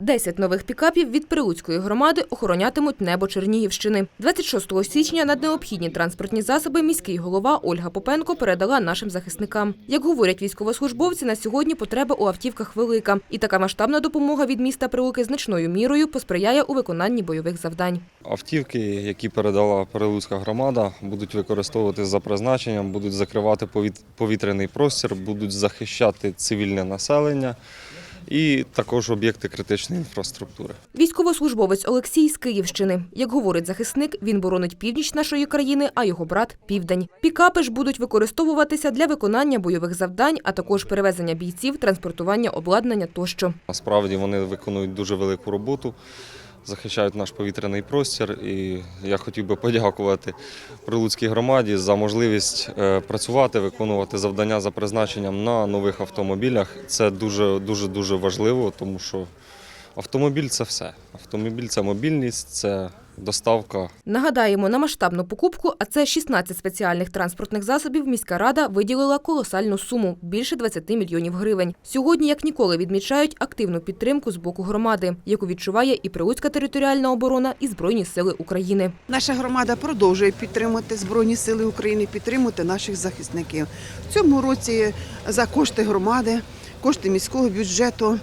Десять нових пікапів від Прилуцької громади охоронятимуть небо Чернігівщини. 26 січня на необхідні транспортні засоби міський голова Ольга Попенко передала нашим захисникам. Як говорять військовослужбовці, на сьогодні потреба у автівках велика, і така масштабна допомога від міста Прилуки значною мірою посприяє у виконанні бойових завдань. Автівки, які передала Перелуцька громада, будуть використовуватися за призначенням, будуть закривати повіт- повітряний простір, будуть захищати цивільне населення і також об'єкти критичної інфраструктури. Військовослужбовець Олексій з Київщини. Як говорить захисник, він боронить північ нашої країни, а його брат південь. Пікапи ж будуть використовуватися для виконання бойових завдань, а також перевезення бійців, транспортування обладнання тощо. Насправді вони виконують дуже велику роботу, захищають наш повітряний простір. І я хотів би подякувати Прилуцькій громаді за можливість е, працювати, виконувати завдання за призначенням на нових автомобілях. Це дуже дуже важливо, тому що автомобіль це все. Автомобіль це мобільність, це доставка Нагадаємо, на масштабну покупку, а це 16 спеціальних транспортних засобів, міська рада виділила колосальну суму – більше 20 мільйонів гривень. Сьогодні, як ніколи, відмічають активну підтримку з боку громади, яку відчуває і Прилуцька територіальна оборона, і Збройні сили України. Наша громада продовжує підтримувати Збройні Сили України, підтримувати наших захисників. В цьому році за кошти громади, кошти міського бюджету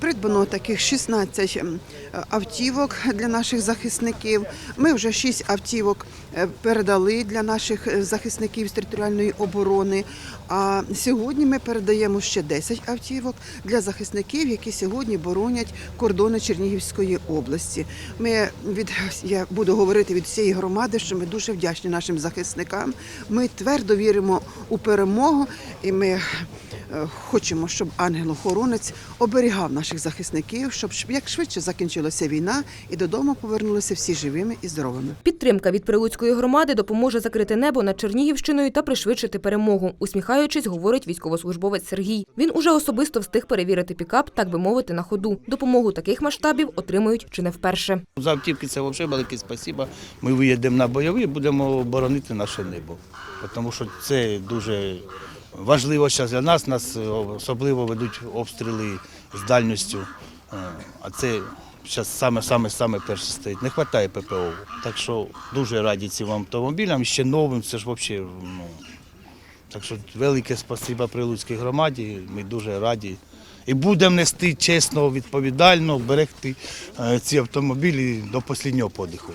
придбано таких 16 ем, автівок для наших захисників. Ми вже 6 автівок е, передали для наших е, захисників з територіальної оборони. А сьогодні ми передаємо ще 10 автівок для захисників, які сьогодні боронять кордони Чернігівської області. Ми від я буду говорити від всієї громади, що ми дуже вдячні нашим захисникам. Ми твердо віримо у перемогу, і ми хочемо, щоб ангел-охоронець оберігав наших захисників, щоб як швидше закінчилася війна і додому повернулися всі живими і здоровими. Підтримка від Прилуцької громади допоможе закрити небо над Чернігівщиною та пришвидшити перемогу. Усміхаючись, говорить військовослужбовець Сергій. Він уже особисто встиг перевірити пікап, так би мовити, на ходу. Допомогу таких масштабів отримують чи не вперше. За автівки це взагалі велике спасіба. Ми виїдемо на бойові будемо боронити наше небо. Тому що це дуже важливо зараз для нас. Нас особливо ведуть обстріли з дальністю. Е, А це зараз саме, саме, саме перше стоїть. Не вистачає ППО. Так що дуже раді цим автомобілям, ще новим, це ж взагалі. Ну, так що велике спасибо Прилуцькій громаді. Ми дуже раді. І будемо нести чесно, відповідально, берегти е, ці автомобілі до останнього подиху.